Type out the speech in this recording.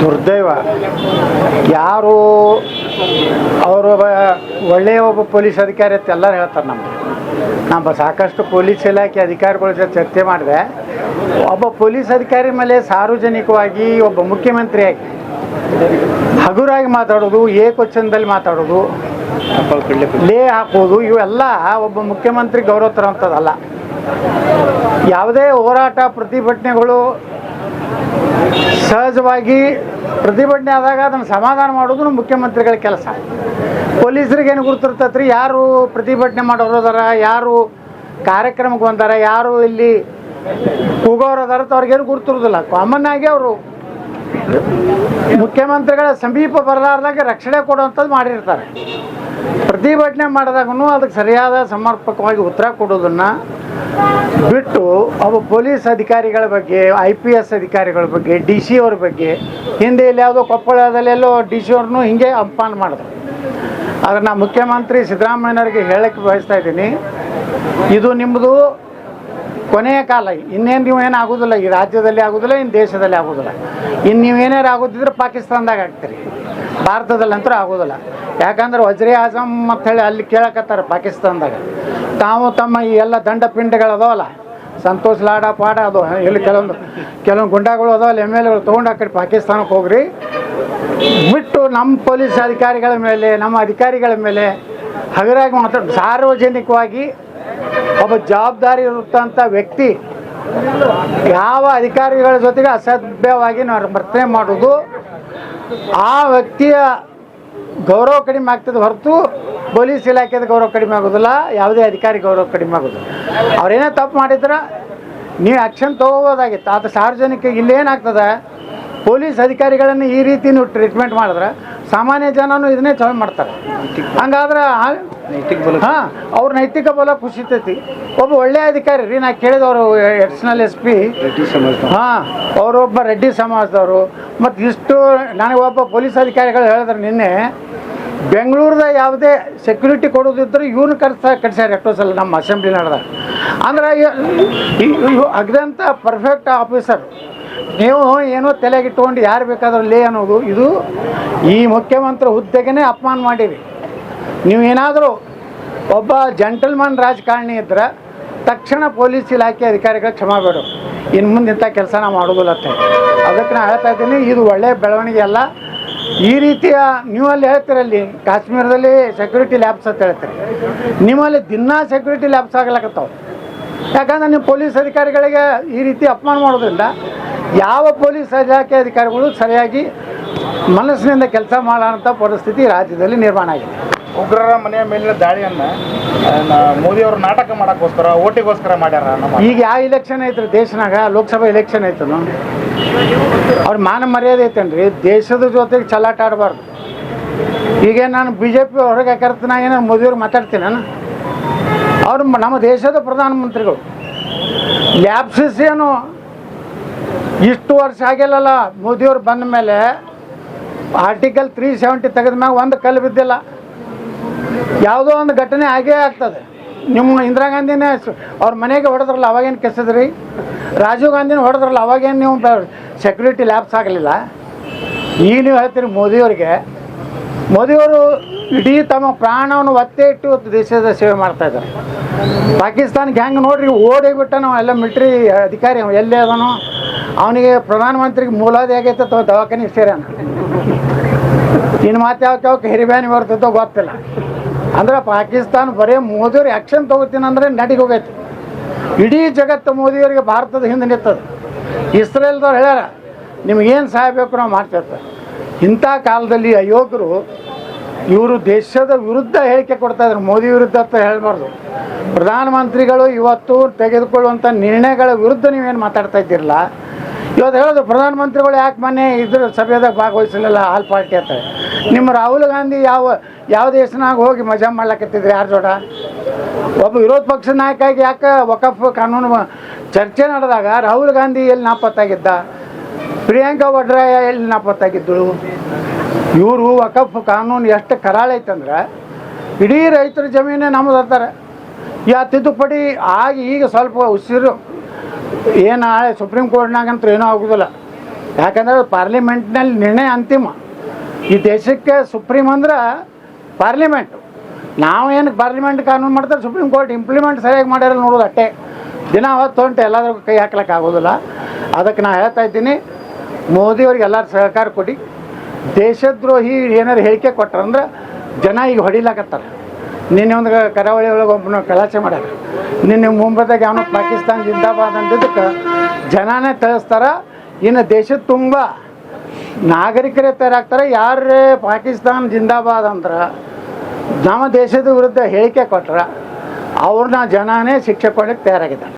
ದುರ್ದೈವ. ಯಾರು ಅವರು ಒಳ್ಳೆಯ ಒಬ್ಬ ಪೊಲೀಸ್ ಅಧಿಕಾರಿ ಅಂತ ಎಲ್ಲರೂ ಹೇಳ್ತಾರೆ ನಮ್ಗೆ. ನಮ್ಮ ಸಾಕಷ್ಟು ಪೊಲೀಸ್ ಇಲಾಖೆ ಅಧಿಕಾರಿಗಳ ಜೊತೆ ಚರ್ಚೆ ಮಾಡಿದೆ. ಒಬ್ಬ ಪೊಲೀಸ್ ಅಧಿಕಾರಿ ಮೇಲೆ ಸಾರ್ವಜನಿಕವಾಗಿ ಒಬ್ಬ ಮುಖ್ಯಮಂತ್ರಿಯಾಗಿ ಹಗುರಾಗಿ ಮಾತಾಡೋದು ಏಕವಚನದಲ್ಲಿ ಮಾತಾಡೋದು, ಲೇ ಹಾಕೋದು, ಇವೆಲ್ಲ ಒಬ್ಬ ಮುಖ್ಯಮಂತ್ರಿ ಗೌರವ ತರೋಂಥದ್ದಲ್ಲ ಯಾವುದೇ ಹೋರಾಟ, ಪ್ರತಿಭಟನೆಗಳು ಸಹಜವಾಗಿ ಪ್ರತಿಭಟನೆ ಆದಾಗ ಅದನ್ನು ಸಮಾಧಾನ ಮಾಡೋದು ಮುಖ್ಯಮಂತ್ರಿಗಳ ಕೆಲಸ. ಪೊಲೀಸರಿಗೆ ಏನು ಗುರುತಿರ್ತೈತ್ರಿ? ಯಾರು ಪ್ರತಿಭಟನೆ ಮಾಡೋರು ಅದಾರ? ಯಾರು ಕಾರ್ಯಕ್ರಮಕ್ಕೆ ಬಂದಾರ? ಯಾರು ಇಲ್ಲಿ ಕೂಗೋರು ಅದಾರ ಅವ್ರಿಗೇನು ಗುರುತಿರೋದಿಲ್ಲ ಕಾಮನ್ ಆಗಿ ಅವರು ಮುಖ್ಯಮಂತ್ರಿಗಳ ಸಮೀಪ ಬರಲಾರ್ದಾಗ ರಕ್ಷಣೆ ಕೊಡುವಂಥದ್ದು ಮಾಡಿರ್ತಾರೆ. ಪ್ರತಿಭಟನೆ ಮಾಡಿದಾಗೂ ಅದಕ್ಕೆ ಸರಿಯಾದ ಸಮರ್ಪಕವಾಗಿ ಉತ್ತರ ಕೊಡೋದನ್ನು ಬಿಟ್ಟು ಒಬ್ಬ ಪೊಲೀಸ್ ಅಧಿಕಾರಿಗಳ ಬಗ್ಗೆ ಐ ಪಿ ಎಸ್ ಅಧಿಕಾರಿಗಳ ಬಗ್ಗೆ ಡಿ ಸಿ ಅವ್ರ ಬಗ್ಗೆ, ಹಿಂದೆ ಇಲ್ಲಿ ಯಾವುದೋ ಕೊಪ್ಪಳದಲ್ಲೆಲ್ಲೋ ಡಿ ಸಿ ಅವ್ರನ್ನೂ ಹಿಂಗೆ ಅಪಮಾನ ಮಾಡಿದ್ರು. ಆದರೆ ನಾ ಮುಖ್ಯಮಂತ್ರಿ ಸಿದ್ದರಾಮಯ್ಯನವರಿಗೆ ಹೇಳಕ್ಕೆ ಬಯಸ್ತಾ ಇದ್ದೀನಿ, ಇದು ನಿಮ್ಮದು ಕೊನೆಯ ಕಾಲ, ಇನ್ನೇನು ನೀವು ಏನು ಆಗೋದಿಲ್ಲ, ಈ ರಾಜ್ಯದಲ್ಲಿ ಆಗೋದಿಲ್ಲ ಇನ್ನು ದೇಶದಲ್ಲಿ ಆಗೋದಿಲ್ಲ. ಇನ್ನು ನೀವೇನಾರು ಆಗೋದಿದ್ರೆ ಪಾಕಿಸ್ತಾನದಾಗ ಆಗ್ತೀರಿ. ಭಾರತದಲ್ಲಂತೂ ಆಗೋದಿಲ್ಲ. ಯಾಕಂದ್ರೆ ವಜ್ರಿ ಆಜಮ್ ಹೇಳಿ ಅಲ್ಲಿ ಕೇಳಕತ್ತಾರೆ ಪಾಕಿಸ್ತಾನದಾಗ. ತಾವು ತಮ್ಮ ಈ ಎಲ್ಲ ದಂಡ ಪಿಂಡಗಳು ಅದಾವಲ್ಲ, ಸಂತೋಷ್ ಲಾಡ ಪಾಡ ಅದು, ಇಲ್ಲಿ ಕೆಲವೊಂದು ಕೆಲವೊಂದು ಗುಂಡಾಗಳು ಅದಾವಲ್ಲ, ಎಂ ಎಲ್ ಎಗಳು ತೊಗೊಂಡು ಆ ಪಾಕಿಸ್ತಾನಕ್ಕೆ ಹೋಗ್ರಿ. ಬಿಟ್ಟು ನಮ್ಮ ಪೊಲೀಸ್ ಅಧಿಕಾರಿಗಳ ಮೇಲೆ, ನಮ್ಮ ಅಧಿಕಾರಿಗಳ ಮೇಲೆ ಹಗರಾಗಿ ಮಾತಾಡ ಸಾರ್ವಜನಿಕವಾಗಿ ಒಬ್ಬ ಜವಾಬ್ದಾರಿ ಇರುತ್ತಂಥ ವ್ಯಕ್ತಿ ಯಾವ ಅಧಿಕಾರಿಗಳ ಜೊತೆಗೆ ಅಸಭ್ಯವಾಗಿ ವರ್ತನೆ ಮಾಡೋದು ಆ ವ್ಯಕ್ತಿಯ ಗೌರವ ಕಡಿಮೆ ಆಗ್ತದೆ ಹೊರತು ಪೊಲೀಸ್ ಇಲಾಖೆದ ಗೌರವ ಕಡಿಮೆ ಆಗೋದಿಲ್ಲ ಯಾವುದೇ ಅಧಿಕಾರಿ ಗೌರವ ಕಡಿಮೆ ಆಗೋದಿಲ್ಲ ಅವ್ರೇನೇ ತಪ್ಪು ಮಾಡಿದ್ರೆ ನೀವು ಆ್ಯಕ್ಷನ್ ತೊಗೋಬೋದಾಗಿತ್ತು. ಅದು ಸಾರ್ವಜನಿಕ ಇಲ್ಲೇನಾಗ್ತದೆ ಪೊಲೀಸ್ ಅಧಿಕಾರಿಗಳನ್ನು ಈ ರೀತಿ ನೀವು ಟ್ರೀಟ್ಮೆಂಟ್ ಮಾಡಿದ್ರೆ ಸಾಮಾನ್ಯ ಜನನು ಇದನ್ನೇ ಚಾಯ್ ಮಾಡ್ತಾರೆ. ಹಂಗಾದ್ರೆ ಹಾಂ ಅವ್ರ ನೈತಿಕ ಬಲ ಕುಸಿತೈತಿ ಒಬ್ಬ ಒಳ್ಳೆಯ ಅಧಿಕಾರಿ ರೀ ನಾ ಕೇಳಿದವರು ಎಡಿಷನಲ್ ಎಸ್ ಪಿ. ಹಾಂ ಅವರೊಬ್ಬ ರೆಡ್ಡಿ ಸಮಾಜದವರು. ಮತ್ತು ಇಷ್ಟು ನನಗೆ ಒಬ್ಬ ಪೊಲೀಸ್ ಅಧಿಕಾರಿಗಳು ಹೇಳಿದ್ರು ನಿನ್ನೆ ಬೆಂಗಳೂರದ ಯಾವುದೇ ಸೆಕ್ಯೂರಿಟಿ ಕೊಡೋದಿದ್ರು ಇವ್ನ ಕರ್ಸ ಕಟ್ಸ್ಯಾರ ಎಷ್ಟೋ ಸಲ ನಮ್ಮ ಅಸೆಂಬ್ಲಿ ನಡೆದ ಅಂದ್ರೆ ಅಗ್ದಂಥ ಪರ್ಫೆಕ್ಟ್ ಆಫೀಸರ್ ನೀವು ಏನೋ ತಲೆಗೆ ಇಟ್ಕೊಂಡು ಯಾರು ಬೇಕಾದ್ರೂ ಲೇ ಅನ್ನೋದು, ಇದು ಈ ಮುಖ್ಯಮಂತ್ರಿ ಹುದ್ದೆಗೇ ಅಪಮಾನ ಮಾಡಿರಿ. ನೀವು ಏನಾದರೂ ಒಬ್ಬ ಜಂಟಲ್ಮನ್ ರಾಜಕಾರಣಿ ಇದ್ರೆ ತಕ್ಷಣ ಪೊಲೀಸ್ ಇಲಾಖೆ ಅಧಿಕಾರಿಗಳು ಕ್ಷಮ ಬೇಡು. ಇನ್ನು ಮುಂದೆ ಇಂಥ ಕೆಲಸ ನಾವು ಮಾಡೋದಿಲ್ಲ ಅಂತ ಅದಕ್ಕೆ ನಾನು ಹೇಳ್ತಾ ಇದ್ದೀನಿ, ಇದು ಒಳ್ಳೆಯ ಬೆಳವಣಿಗೆ ಅಲ್ಲ. ಈ ರೀತಿಯ, ನೀವಲ್ಲಿ ಹೇಳ್ತೀರಲ್ಲಿ ಕಾಶ್ಮೀರದಲ್ಲಿ ಸೆಕ್ಯೂರಿಟಿ ಲ್ಯಾಬ್ಸ್ ಅಂತ ಹೇಳ್ತೀರಿ. ನಿಮ್ಮಲ್ಲಿ ದಿನಾ ಸೆಕ್ಯೂರಿಟಿ ಲ್ಯಾಬ್ಸ್ ಆಗ್ಲಕತ್ತಾವ. ಯಾಕಂದ್ರೆ ನೀವು ಪೊಲೀಸ್ ಅಧಿಕಾರಿಗಳಿಗೆ ಈ ರೀತಿ ಅಪಮಾನ ಮಾಡೋದ್ರಿಂದ ಯಾವ ಪೊಲೀಸ್ ಇಲಾಖೆ ಅಧಿಕಾರಿಗಳು ಸರಿಯಾಗಿ ಮನಸ್ಸಿನಿಂದ ಕೆಲಸ ಮಾಡೋಂಥ ಪರಿಸ್ಥಿತಿ ರಾಜ್ಯದಲ್ಲಿ ನಿರ್ಮಾಣ ಆಗಿದೆ. ಉಗ್ರರ ಮನೆಯ ಮೇಲಿನ ದಾಳಿಯನ್ನ ಮೋದಿ ಅವರು ನಾಟಕ ಮಾಡೋಕ್ಕೋಸ್ಕರ ಓಟಿಗೋಸ್ಕರ ಮಾಡ್ಯಾರ ಈಗ ಯಾವ ಇಲೆಕ್ಷನ್ ಐತ್ರಿ? ದೇಶನಾಗ ಲೋಕಸಭಾ ಇಲೆಕ್ಷನ್ ಐತನು ಅವ್ರ ಮಾನ ಮರ್ಯಾದೆ ಐತೇನ್ರಿ? ದೇಶದ ಜೊತೆಗೆ ಚಲಾಟ ಆಡಬಾರ್ದು. ಈಗ ನಾನು ಬಿ ಜೆ ಪಿ ಹೊರಗೆ ಕರೆತ ನಾ ಏನೋ ಮೋದಿಯವ್ರು ಮಾತಾಡ್ತೀನಿ ನಾನು ಅವ್ರು ನಮ್ಮ ದೇಶದ ಪ್ರಧಾನಮಂತ್ರಿಗಳು. ಲ್ಯಾಬ್ಸಿಸ್ ಏನು ಇಷ್ಟು ವರ್ಷ ಆಗಿಲ್ಲಲ್ಲ, ಮೋದಿಯವ್ರು ಬಂದ ಮೇಲೆ ಆರ್ಟಿಕಲ್ ತ್ರೀ ಸೆವೆಂಟಿ ತೆಗೆದ ಮ್ಯಾಗ ಒಂದು ಕಲ್ಲು ಬಿದ್ದಿಲ್ಲ. ಯಾವುದೋ ಒಂದು ಘಟನೆ ಆಗೇ ಆಗ್ತದೆ. ನಿಮ್ಮ ಇಂದಿರಾ ಗಾಂಧಿನೇ ಅವ್ರ ಮನೆಗೆ ಹೊಡೆದ್ರಲ್ಲ, ಅವಾಗೇನು ಕೆಸಿದ್ರಿ? ರಾಜೀವ್ ಗಾಂಧಿನ ಹೊಡೆದ್ರಲ್ಲ, ಅವಾಗೇನು ನೀವು ಸೆಕ್ಯೂರಿಟಿ ಲ್ಯಾಬ್ಸ್ ಆಗಲಿಲ್ಲ? ಈಗ ನೀವು ಹೇಳ್ತೀರಿ ಮೋದಿಯವರಿಗೆ ಮೋದಿಯವರು ಇಡೀ ತಮ್ಮ ಪ್ರಾಣವನ್ನು ಒತ್ತೆ ಇಟ್ಟು ದೇಶದ ಸೇವೆ ಮಾಡ್ತಾ ಇದ್ದಾರೆ. ಪಾಕಿಸ್ತಾನಕ್ಕೆ ಹೆಂಗೆ ನೋಡ್ರಿ ಓಡೋಗ್ಬಿಟ್ಟ ನಾವು ಎಲ್ಲ ಮಿಲ್ಟ್ರಿ ಅಧಿಕಾರಿ, ಅವ ಎಲ್ಲೇ ಅದನೋ, ಅವನಿಗೆ ಪ್ರಧಾನಮಂತ್ರಿಗೆ ಮೂಲಾದಿ ಆಗೈತೆ ಅಥವಾ ದವಾಖಾನೆ ಸೇರ್ಯಾನ ಇನ್ನು ಮಾತು ಯಾವ ಹಿರಿಬ್ಯಾನಿ ಬರ್ತದೋ ಗೊತ್ತಿಲ್ಲ. ಅಂದ್ರೆ ಪಾಕಿಸ್ತಾನ ಬರೀ ಮೋದಿಯವ್ರು ಆ್ಯಕ್ಷನ್ ತೊಗೋತೀನಿ ಅಂದರೆ ನಡಿಗೆ ಹೋಗೈತಿ. ಇಡೀ ಜಗತ್ತು ಮೋದಿಯವರಿಗೆ ಭಾರತದ ಹಿಂದೆ ನಿಂತದ. ಇಸ್ರೇಲ್ದವ್ರು ಹೇಳ್ಯಾರ ಏನು ಸಹಾಯ ಬೇಕು ನಾವು ಮಾಡ್ತಿರ್ತಾರೆ ಇಂಥ ಕಾಲದಲ್ಲಿ ಅಯೋಗ್ಯರು ಇವರು ದೇಶದ ವಿರುದ್ಧ ಹೇಳಿಕೆ ಕೊಡ್ತಾ ಇದ್ರು, ಮೋದಿ ವಿರುದ್ಧ ಅಂತ ಹೇಳಬಾರ್ದು. ಪ್ರಧಾನಮಂತ್ರಿಗಳು ಇವತ್ತು ತೆಗೆದುಕೊಳ್ಳುವಂಥ ನಿರ್ಣಯಗಳ ವಿರುದ್ಧ ನೀವೇನು ಮಾತಾಡ್ತಾ ಇದ್ದಿರಲ್ಲ? ಇವತ್ತು ಹೇಳೋದು ಪ್ರಧಾನಮಂತ್ರಿಗಳು ಯಾಕೆ ಮೊನ್ನೆ ಇದ್ರ ಸಭೆದಾಗ ಭಾಗವಹಿಸಲಿಲ್ಲ ಆಲ್ ಪಾರ್ಟಿ ಅಂತ. ನಿಮ್ಮ ರಾಹುಲ್ ಗಾಂಧಿ ಯಾವ ಯಾವ ದೇಶನಾಗ ಹೋಗಿ ಮಜಾ ಮಾಡ್ಲಕತ್ತಿದ್ರಿ ಯಾರು ಜೋಡ? ಒಬ್ಬ ವಿರೋಧ ಪಕ್ಷದ ನಾಯಕ ಆಗಿ ಯಾಕೆ ವಕಫ್ ಕಾನೂನು ಚರ್ಚೆ ನಡೆದಾಗ ರಾಹುಲ್ ಗಾಂಧಿ ಎಲ್ಲಿ ನಾಪತ್ತಾಗಿದ್ದ? ಪ್ರಿಯಾಂಕಾ ವಡ್ರಾಯ ಎಲ್ಲಿ ನಾಪತ್ತಾಗಿದ್ದಳು? ಇವರು ವಕಫ್ ಕಾನೂನು ಎಷ್ಟು ಕರಾಳ ಐತಂದ್ರೆ, ಇಡೀ ರೈತರ ಜಮೀನೇ ನಮ್ಮದು ಅಂತಾರೆ. ಯಾ ತಿದ್ದುಪಡಿ ಆಗಿ ಈಗ ಸ್ವಲ್ಪ ಉಸಿರು ಏನು ನಾಳೆ ಸುಪ್ರೀಂ ಕೋರ್ಟ್ನಾಗಂತೂ ಏನೂ ಆಗೋದಿಲ್ಲ. ಯಾಕಂದ್ರೆ ಪಾರ್ಲಿಮೆಂಟ್ನಲ್ಲಿ ನಿರ್ಣಯ ಅಂತಿಮ. ಈ ದೇಶಕ್ಕೆ ಸುಪ್ರೀಂ ಅಂದ್ರೆ ಪಾರ್ಲಿಮೆಂಟ್. ನಾವು ಏನು ಪಾರ್ಲಿಮೆಂಟ್ ಕಾನೂನು ಮಾಡ್ತಾರೆ, ಸುಪ್ರೀಂ ಕೋರ್ಟ್ ಇಂಪ್ಲಿಮೆಂಟ್ ಸರಿಯಾಗಿ ಮಾಡ್ಯಾರ ನೋಡೋದು ಅಟ್ಟೆ. ದಿನ ಹೊತ್ತು ಹೊಂಟು, ಎಲ್ಲಾದ್ರೂ ಕೈ ಹಾಕ್ಲಿಕ್ಕೆ ಆಗೋದಿಲ್ಲ ಅದಕ್ಕೆ ನಾನು ಹೇಳ್ತಾ ಇದ್ದೀನಿ ಮೋದಿಯವ್ರಿಗೆ ಎಲ್ಲರೂ ಸಹಕಾರ ಕೊಡಿ. ದೇಶದ್ರೋಹಿ ಏನಾರು ಹೇಳಿಕೆ ಕೊಟ್ರಂದ್ರೆ ಜನ ಈಗ ಹೊಡಿಲಾಕತ್ತಾರ. ನಿನ್ನೆ ಒಂದು ಕರಾವಳಿ ಒಳಗೆ ಒಬ್ಬನ ಕಳಾಚೆ ಮಾಡ್ಯಾರ. ನಿನ್ನೆ ಮುಂಬೈದಾಗ ಅವನು ಪಾಕಿಸ್ತಾನ ಜಿಂದಾಬಾದ್ ಅಂದಿದ್ದಕ್ಕೆ ಜನನೇ ತಿಳಿಸ್ತಾರ. ಇನ್ನು ದೇಶದ ತುಂಬ ನಾಗರಿಕರೇ ತಯಾರಾಗ್ತಾರೆ. ಯಾರೇ ಪಾಕಿಸ್ತಾನ ಜಿಂದಾಬಾದ್ ಅಂದ್ರೆ ನಮ್ಮ ದೇಶದ ವಿರುದ್ಧ ಹೇಳಿಕೆ ಕೊಟ್ರ ಅವ್ರನ್ನ ಜನನೇ ಶಿಕ್ಷೆ ಕೊಡಕ್ಕೆ ತಯಾರಾಗಿದ್ದಾರೆ.